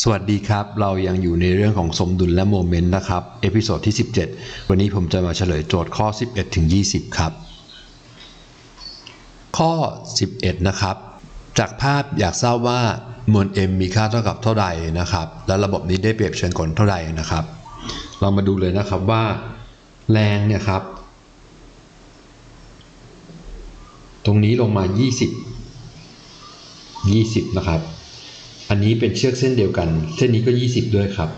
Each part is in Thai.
สวัสดีครับ เรายังอยู่ในเรื่องของสมดุลและโมเมนต์นะครับ เอพิโซดที่ 17 วันนี้ผมจะมาเฉลยโจทย์ข้อ 11 ถึง 20 ครับ ข้อ 11 นะครับ จากภาพอยากทราบว่ามวล m มีค่าเท่ากับเท่าใดนะครับ และระบบนี้ได้เปรียบเชิญกลเท่าใดนะครับ เรามาดูเลยนะครับว่า แรงเนี่ยครับ ตรงนี้ลงมา 20 20 นะครับ อันนี้เป็นเชือกเส้นเดียวกัน เส้นนี้ก็ 20 ด้วยครับ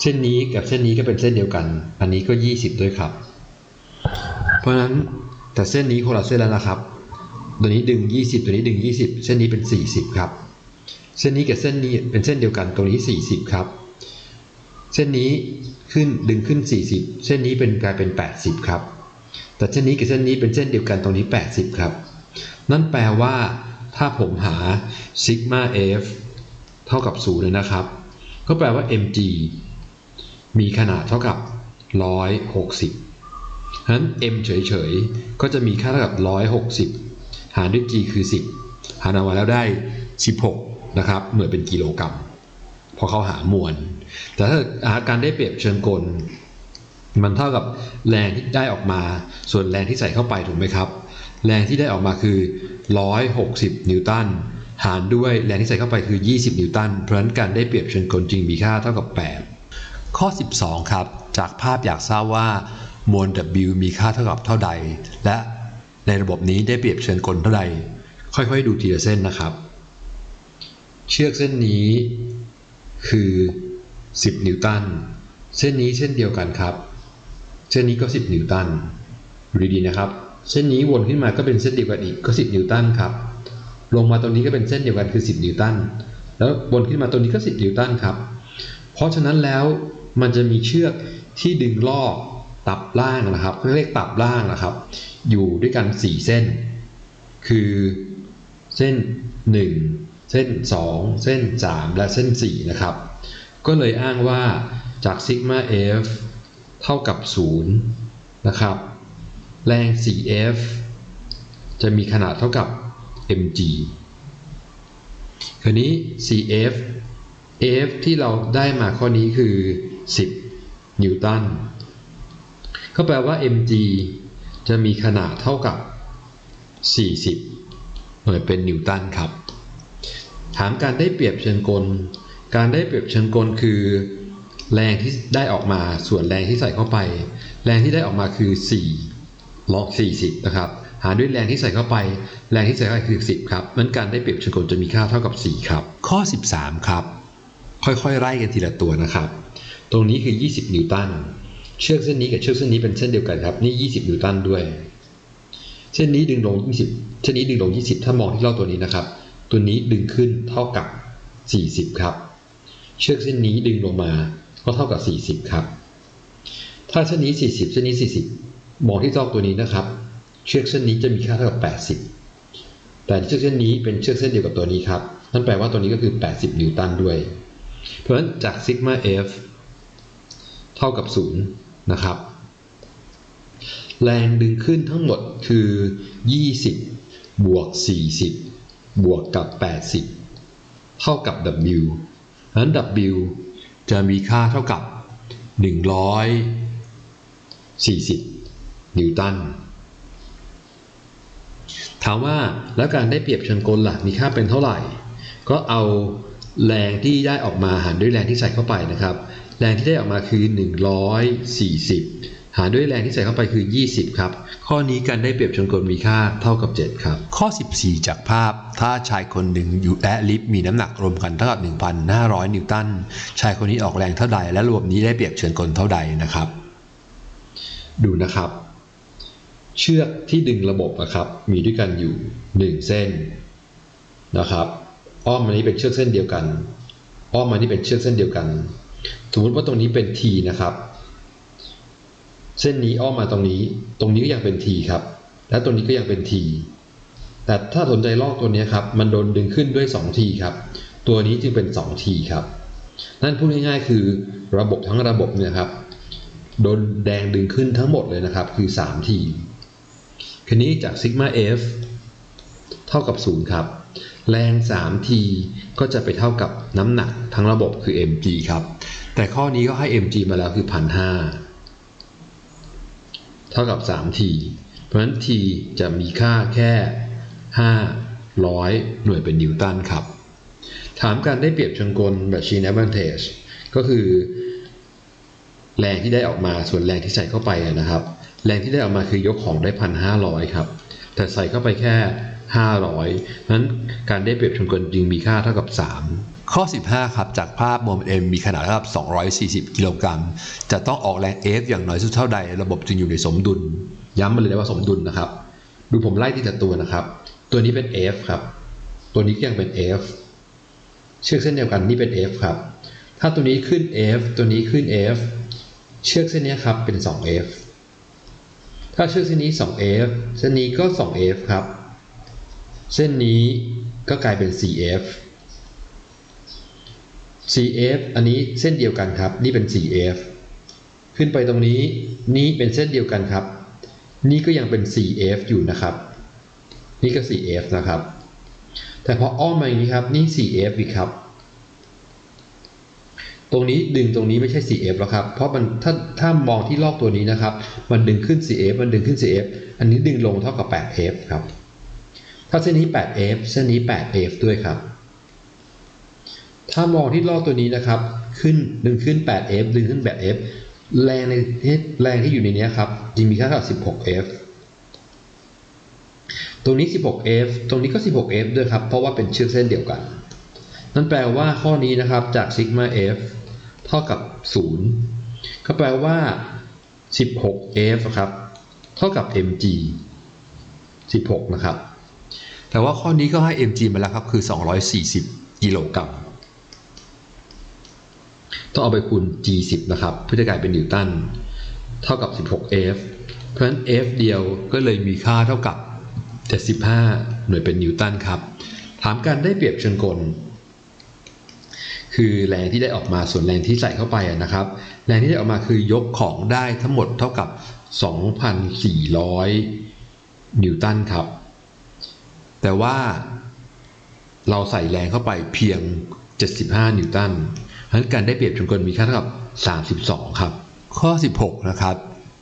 เส้นนี้กับเส้นนี้ก็เป็นเส้นเดียวกัน อันนี้ก็ 20 ด้วยครับ เพราะฉะนั้นแต่เส้นนี้คนละเส้นแล้วนะครับ ตัวนี้ดึง 20 ตัวนี้ดึง 20 เส้นนี้เป็น 40 ครับ เส้นนี้กับเส้นนี้เป็นเส้นเดียวกันตรงนี้ 40 ครับ เส้นนี้ขึ้นดึงขึ้น 40 เส้นนี้เป็นกลายเป็น 80 ครับ แต่เส้นนี้กับเส้นนี้เป็นเส้นเดียวกันตรงนี้ 80 ครับ นั่นแปลว่า ถ้าผมหาซิกมา f เท่ากับ0เลยนะครับ ก็แปลว่า mg มีขนาดเท่ากับ 160ฉะนั้น m เฉยๆ ก็จะมีค่าเท่ากับ 160 หารด้วย g คือ 10 หารออกมาแล้วได้ 16 นะครับ เหน่วยเป็นกิโลกรัมพราะเขาหามวล แต่ถ้าการได้เปรียบเชิงกล มันเท่ากับแรงที่ได้ออกมา ส่วนแรงที่ใส่เข้าไปถูกไหมครับ แรงที่ได้ออกมาคือ 160 นิวตันหารด้วยแรงที่ใส่เข้าไปคือ 20 นิวตัน เพราะฉะนั้นการได้เปรียบเชิงกลจริงมีค่าเท่ากับ 8 ข้อ 12 ครับ จากภาพอยากทราบว่ามวล W มีค่าเท่ากับเท่าใด และในระบบนี้ได้เปรียบเชิงกลเท่าใด ค่อยๆ ดูทีละเส้นนะครับ เชือกเส้นนี้คือ 10 นิวตัน เส้นนี้เส้นเดียวกันครับ เส้นนี้ก็ 10 นิวตันดูดีๆนะครับ เส้นนี้วนขึ้นมาก็เป็นเส้นเดียวกันอีกก็ 10 นิวตันครับ ลงมาตรงนี้ก็เป็นเส้นเดียวกันคือ 10 นิวตัน แล้ววนขึ้นมาตรงนี้ก็ 10 นิวตันครับ เพราะฉะนั้นแล้วมันจะมีเชือกที่ดึงลอกตับล่างนะครับเรียกตับล่างนะครับ อยู่ด้วยกัน 4 เส้น คือเส้น 1 เส้น 2 เส้น 3 และเส้น 4 นะครับ ก็เลยอ้างว่าจากซิกมา f เท่ากับ 0 นะครับ แรง 4f จะมีขนาดเท่ากับ mg คราวนี้ cf f ที่เราได้มาข้อนี้คือ 10 นิวตัน ก็แปลว่า mg จะมีขนาดเท่ากับ 40 หน่วยเป็นนิวตันครับ ถามการได้เปรียบเชิงกล การได้เปรียบเชิงกลคือ แรงที่ได้ออกมาส่วนแรงที่ใส่เข้าไป แรงที่ได้ออกมาคือ 4 ลบ40 นะครับ หารด้วยแรงที่ใส่เข้าไป แรงที่ใส่เข้าไปคือ 10 ครับนั้นการได้เปรียบเชิงกลจะมีค่าเท่ากับ 4 ครับ ข้อ 13 ครับ ค่อยๆ ไล่กันทีละตัวนะครับ ตรงนี้คือ 20 นิวตัน เชือกเส้นนี้กับเชือกเส้นนี้เป็นเส้นเดียวกันครับ นี่ 20 นิวตันด้วย เส้นนี้ดึงลง 20 เส้นนี้ดึงลง 20 ถ้ามองที่รอบตัวนี้นะครับ ตัวนี้ดึงขึ้นเท่ากับ 40 ครับ เชือกเส้นนี้ดึงลงมา ก็เท่ากับ 40 ครับ ถ้าเส้นนี้ 40 เส้นนี้ 40 มองที่รอบตัวนี้นะครับ เชือกเส้นนี้จะมีค่าเท่ากับ 80 แต่เชือกเส้นนี้เป็นเชือกเส้นเดียวกับตัวนี้ครับ นั่นแปลว่าตัวนี้ก็คือ 80 นิวตันด้วย เพราะฉะนั้นจากซิกมา f เท่ากับ 0 นะครับ แรงดึงขึ้นทั้งหมดคือ 20 บวก 40 บวกกับ 80 เท่ากับ W เพราะฉะนั้น W จะมีค่าเท่ากับ 140 นิวตันถามว่าแล้วการได้เปรียบเชิงกลหลักมีค่าเป็นเท่าไหร่ ก็เอาแรงที่ได้ออกมาหารด้วยแรงที่ใส่เข้าไปนะครับ แรงที่ได้ออกมาคือ 140 หารด้วยแรงที่ใส่เข้าไปคือ 20 ครับ ข้อนี้การได้เปรียบเชิงกลมีค่าเท่ากับ 7 ครับ ข้อ 14 จากภาพ ถ้าชายคนหนึ่งอยู่และลิฟต์มีน้ำหนักรวมกันเท่ากับ1,500 นิวตัน ชายคนนี้ออกแรงเท่าใด และรวมนี้ได้เปรียบเชิงกลเท่าใดนะครับ ดูนะครับ เชือกที่ดึงระบบนะครับ มีด้วยกันอยู่ 1 เส้นนะครับ อ้อมมานี้เป็นเชือกเส้นเดียวกัน อ้อมมานี่เป็นเชือกเส้นเดียวกัน สมมติว่าตรงนี้เป็น T นะครับ เส้นนี้อ้อมมาตรงนี้ ตรงนี้ก็ยังเป็น T ครับ และตรงนี้ก็ยังเป็น T แต่ถ้าสนใจลอกตัวนี้ครับ มันโดนดึงขึ้นด้วย 2T ครับ ตัวนี้จึงเป็น 2T ครับ นั่นพูดง่ายๆคือระบบทั้งระบบเนี่ยครับ โดนแดงดึงขึ้นทั้งหมดเลยนะครับ คือ 3T คันนี้จากซิกมา F เท่ากับ 0 ครับ แรง 3t ก็จะไปเท่ากับน้ำหนักทั้งระบบคือ mg ครับ แต่ข้อนี้ก็ให้ mg มาแล้วคือ 1,500 เท่ากับ 3t เพราะฉะนั้น t จะมีค่าแค่ 500 หน่วยเป็นนิวตันครับ ถามการได้เปรียบเชิงกล machine advantage ก็คือ แรงที่ได้ออกมาส่วนแรงที่ใส่เข้าไปนะครับ แรงที่ได้ออกมาคือยกของได้1,500ครับ แต่ใส่เข้าไปแค่ 500นั้นการได้เปรียบเชิงกลจึงมีค่าเท่ากับ 3 ข้อ 15 ครับ จากภาพโมเมนต์ m มีขนาดเท่ากับ 240 กิโลกรัม จะต้องออกแรง F อย่างน้อยสุดเท่าใด ระบบจึงอยู่ในสมดุล ย้ำมาเลยนะว่าสมดุลนะครับ ดูผมไล่ทีละตัวนะครับ ตัวนี้เป็น F ครับ ตัวนี้ก็ยังเป็น F เชือกเส้นเดียวกันนี่เป็น F ครับ ถ้าตัวนี้ขึ้น F ตัวนี้ขึ้น F เชือกเส้นนี้ครับเป็น 2F ถ้าเชือกเส้นนี้ 2F เส้นนี้ก็ 2F ครับ เส้นนี้ก็กลายเป็น 4F4F อันนี้เส้นเดียวกันครับ นี่เป็น 4F ขึ้นไปตรงนี้นี่เป็นเส้นเดียวกันครับ นี่ก็ยังเป็น 4F อยู่นะครับ นี่ก็ 4F นะครับ แต่พออ้อมมาอย่างนี้ครับ นี่ 4F อีกครับ ตรงนี้ดึงตรงนี้ไม่ใช่ 4F แล้วครับ เพราะมันถ้าถ้ามองที่ลอกตัวนี้นะครับ มันดึงขึ้น 4F มันดึงขึ้น 4F อันนี้ดึงลงเท่ากับ 8F ครับ ถ้าเส้นนี้ 8F เส้นนี้ 8F ด้วยครับ ถ้ามองที่ลอกตัวนี้นะครับ ขึ้นดึงขึ้น 8F ดึงขึ้น 8F แรงในแรงที่อยู่ในนี้ครับจะมีค่าเท่ากับ 16F ตรงนี้ 16F ตรงนี้ก็ 16F ด้วยครับ เพราะว่าเป็นเชือกเส้นเดียวกัน นั่นแปลว่าข้อนี้นะครับจากซิกมา F เท่ากับ 0 ก็แปลว่า 16F ครับเท่ากับ mg 16 นะครับ แต่ว่าข้อนี้ก็ให้ mg มาแล้วครับ คือ 240 กิโลกรัม ต้องเอาไปคูณ g10 นะครับ เพื่อจะกลายเป็นนิวตัน เท่ากับ 16F เพราะฉะนั้น F เดียวก็เลยมีค่าเท่ากับ 75 หน่วยเป็นนิวตันครับ ถามการได้เปรียบเชิงกล คือแรงที่ได้ออกมาส่วนแรงที่ใส่เข้าไปนะครับ แรงที่ได้ออกมาคือยกของได้ทั้งหมดเท่ากับ 2,400 นิวตันครับ แต่ว่าเราใส่แรงเข้าไปเพียง 75 นิวตันเพราะฉะนั้นการได้เปรียบเชิงกลมีค่าเท่ากับ 32 ครับ ข้อ 16 นะครับ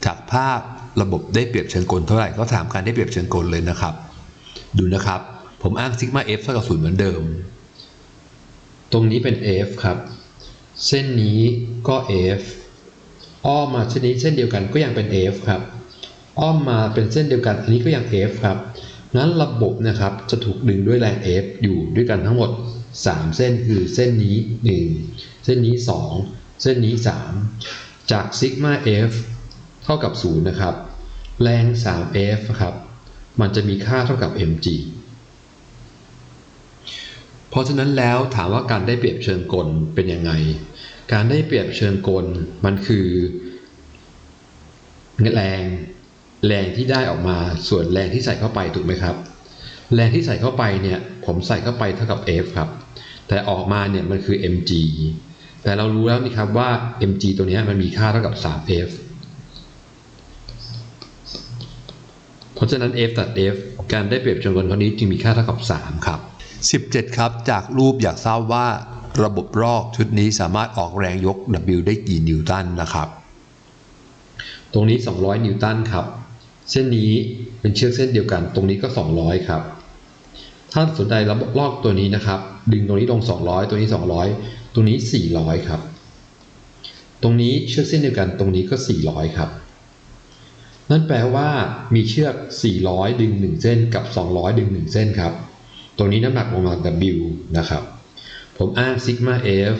จากภาพระบบได้เปรียบเชิงกลเท่าไหร่ก็ถามการได้เปรียบเชิงกลเลยนะครับ ดูนะครับ ผมอ้างซิกมา f เท่ากับ0เหมือนเดิม ตรงนี้เป็น f ครับ เส้นนี้ก็ f อ้อมมาเส้นนี้เส้นเดียวกันก็ยังเป็น f ครับ อ้อมมาเป็นเส้นเดียวกันอันนี้ก็ยัง f ครับนั้นระบบนะครับจะถูกดึงด้วยแรง f อยู่ด้วยกันทั้งหมด 3 เส้นคือเส้นนี้ 1 เส้นนี้ 2 เส้นนี้ 3 จากซิกมา f เท่ากับ 0 นะครับ แรง 3f ครับ มันจะมีค่าเท่ากับ mg ราะฉะนั้นแล้วถามว่าการได้เปรียบเชิงกลเป็นยังไง การได้เปรียบเชิงกลมันคือแรงแรงที่ได้ออกมาส่วนแรงที่ใส่เข้าไปถูกไหมครับ แรงที่ใส่เข้าไปเนี่ยผมใส่เข้าไปเท่ากับ F ครับ แต่ออกมาเนี่ยมันคือ mg แต่เรารู้แล้วนี่ครับว่า mg ตัวนี้มันมีค่าเท่ากับ 3f เพราะฉะนั้น f ตัด f การได้เปรียบเชิงกลข้อนี้จึงมีค่าเท่ากับ 3 ครับ 17 ครับ จากรูปอยากทราบว่าระบบรอกชุดนี้สามารถออกแรงยก W ได้กี่นิวตันนะครับ ตรงนี้ 200 นิวตันครับ เส้นนี้เป็นเชือกเส้นเดียวกัน ตรงนี้ก็ 200 ครับ ถ้าสนใจระบบลอกตัวนี้นะครับ ดึงตรงนี้ลง 200 ตัวนี้ 200 ตรงนี้ 400 ครับ ตรงนี้เชือกเส้นเดียวกัน ตรงนี้ก็ 400 ครับ นั่นแปลว่ามีเชือก 400 ดึง 1 เส้นกับ 200 ดึง 1 เส้นครับ ตรงนี้น้ำหนักประมา W นะครับ ผมอ้างซิกมา F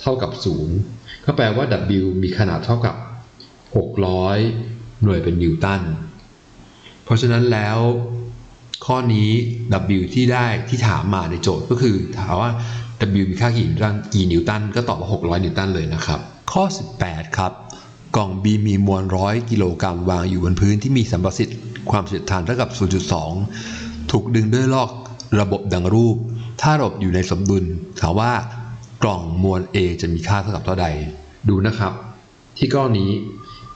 เท่ากับ 0 ก็แปลว่า W มีขนาดเท่ากับ 600 หน่วยเป็นนิวตัน เพราะฉะนั้นแล้วข้อนี้ W ที่ได้ที่ถามมาในโจทย์ก็คือถามว่า W มีค่ากี่นิวตันกี่นิวตัน ก็ตอบว่า 600 นิวตันเลยนะครับ ข้อ 18 ครับ กล่อง B มีมวล 100 กิโลกรัมวางอยู่บนพื้นที่มีสัมประสิทธิ์ความเสียดทานเท่ากับ 0.2 ถูกดึงด้วยลอก ระบบดังรูป ถ้าระบบอยู่ในสมดุลถามว่ากล่องมวล A จะมีค่าเท่ากับเท่าใด ดูนะครับ ที่ก้อนนี้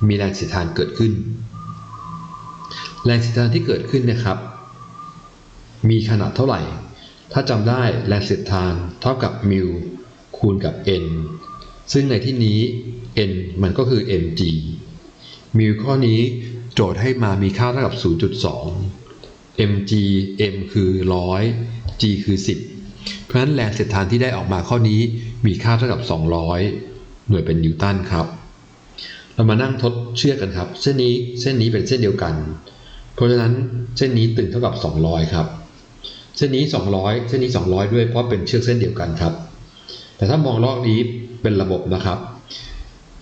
มีแรงเสียดทานเกิดขึ้น แรงเสียดทานที่เกิดขึ้นนะครับ มีขนาดเท่าไหร่ ถ้าจำได้แรงเสียดทานเท่ากับมิวคูณกับ n ซึ่งในที่นี้ n มันก็คือ mg มิวข้อนี้โจทย์ให้มามีค่าเท่ากับ 0.2 mg m คือ100 g คือ 10 เพราะฉะนั้นแรงเสียดทานที่ได้ออกมาข้อนี้มีค่าเท่ากับ 200 หน่วยเป็นนิวตันครับ เรามานั่งทดเชือกกันครับ เส้นนี้เส้นนี้เป็นเส้นเดียวกัน เพราะฉะนั้นเส้นนี้ตึงเท่ากับ 200 ครับ เส้นนี้ 200 เส้นนี้ 200 ด้วยเพราะเป็นเชือกเส้นเดียวกันครับ แต่ถ้ามองลอกนี้เป็นระบบนะครับ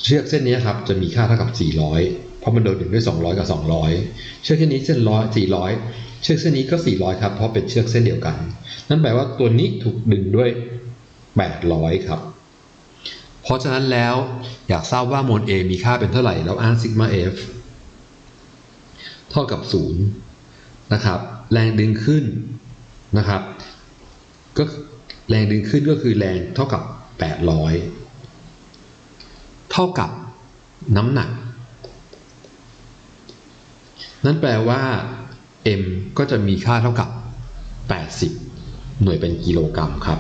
เชือกเส้นนี้ครับจะมีค่าเท่ากับ 400 เพราะมันโดนดึงด้วย 200 กับ 200 เชือกเส้นนี้เส้นร้อย400 ชือกเส้นนี้ก็ 400 ครับ เพราะเป็นเชือกเส้นเดียวกัน นั่นแปลว่าตัวนี้ถูกดึงด้วย 800 ครับ เพราะฉะนั้นแล้วอยากทราบว่ามวล A มีค่าเป็นเท่าไหร่ แล้วอ้างซิกมา F เท่ากับ 0 นะครับ แรงดึงขึ้นนะครับ ก็แรงดึงขึ้นก็คือแรงเท่ากับ 800 เท่ากับน้ำหนัก นั่นแปลว่า m ก็จะมีค่าเท่ากับ 80 หน่วยเป็นกิโลกรัมครับ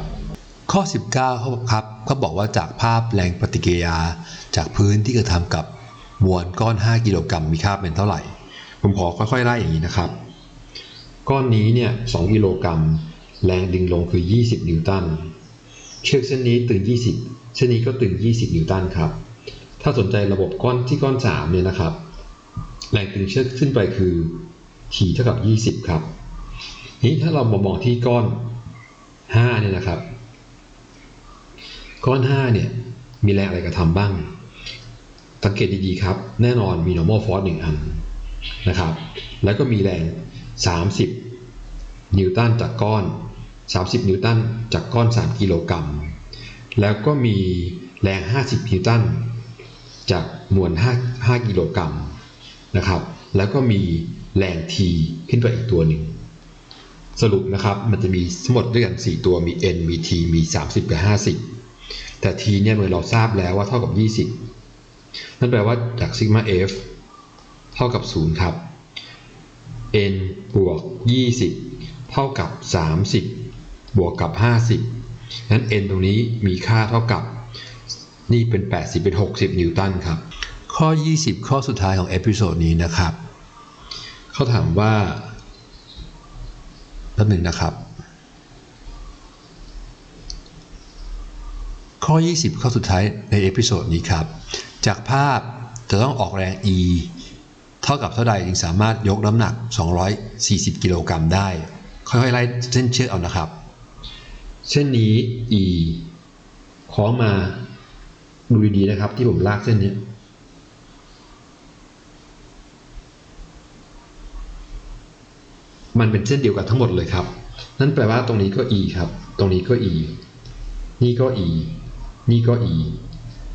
ข้อ 19เขาครับเขาบอกว่าจากภาพแรงปฏิกิริยา จากพื้นที่กระทำกับมวลก้อน 5 กิโลกรัมมีค่าเป็นเท่าไหร่ ผมขอค่อยๆไล่อย่างนี้นะครับ ก้อนนี้เนี่ย2กิโลกรัม แรงดึงลงคือ 20 นิวตัน เชือกเส้นนี้ตึง 20 เส้นนี้ก็ตึง 20 นิวตันครับ ถ้าสนใจระบบก้อนที่ก้อน 3 เนี่ยนะครับ แรงตึงเชือกขึ้นไปคือ t เท่ากับ 20 ครับนี้ถ้าเรามามองที่ก้อน5เนี่ยนะครับ ก้อน 5 เนี่ย มีแรงอะไรกระทำบ้าง สังเกตดีๆครับ แน่นอนมี normal force 1 อันนะครับ แล้วก็มีแรง 30 นิวตันจากก้อน 30 นิวตันจากก้อน 3 กิโลกรัม แล้วก็มีแรง 50 นิวตันจากมวล 5 5 กิโลกรัมนะครับ แล้วก็มี แรง T ขึ้นไปอีกตัวหนึ่ง สรุปนะครับมันจะมีทั้งหมดด้วยกัน 4 ตัวมี N มี T มี 30 กับ 50 แต่ T เนี่ยเมื่อเราทราบแล้วว่าเท่ากับ 20 นั่นแปลว่าจากซิกมา F เท่ากับ 0 ครับ n บวก 20 เท่ากับ 30 บวกกับ 50 นั้น n ตรงนี้มีค่าเท่ากับนี่เป็น 80 เป็น 60 นิวตันครับ ข้อ 20 ข้อสุดท้ายของเอพิโซดนี้นะครับ เขาถามว่าแป๊บหนึ่งนะครับ ข้อ 20 ข้อสุดท้ายในเอพิโซดนี้ครับ จากภาพจะต้องออกแรง e เท่ากับเท่าใดจึงสามารถยกน้ำหนัก 240 กิโลกรัมได้ ค่อยๆไล่เส้นเชือกเอานะครับ เส้นนี้ e คล้องมาดูดีๆนะครับที่ผมลากเส้นนี้ มันเป็นเส้นเดียวกันทั้งหมดเลยครับ นั่นแปลว่าตรงนี้ก็ e ครับ ตรงนี้ก็ e นี่ก็ e นี่ก็ e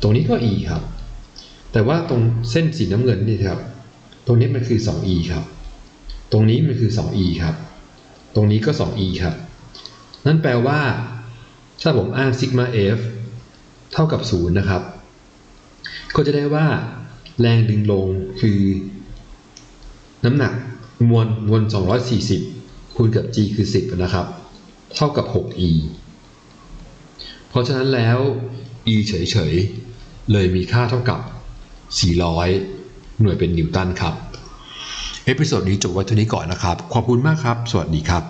ตรงนี้ก็ e ครับ แต่ว่าตรงเส้นสีน้ำเงินนี่ครับ ตรงนี้มันคือ 2e ครับ ตรงนี้มันคือ 2e ครับ ตรงนี้ก็ 2e ครับ นั่นแปลว่า ถ้าผมอ้างซิกมา f เท่ากับ 0 นะครับ ก็จะได้ว่า แรงดึงลงคือ น้ำหนัก มวลมวล 240 คูณกับ g คือ 10 นะครับ เท่ากับ 6e เพราะฉะนั้นแล้ว e เฉยๆ เลยมีค่าเท่ากับ 400 หน่วยเป็นนิวตันครับ เอพิโซดนี้จบไว้เท่านี้ก่อนนะครับ ขอบคุณมากครับ สวัสดีครับ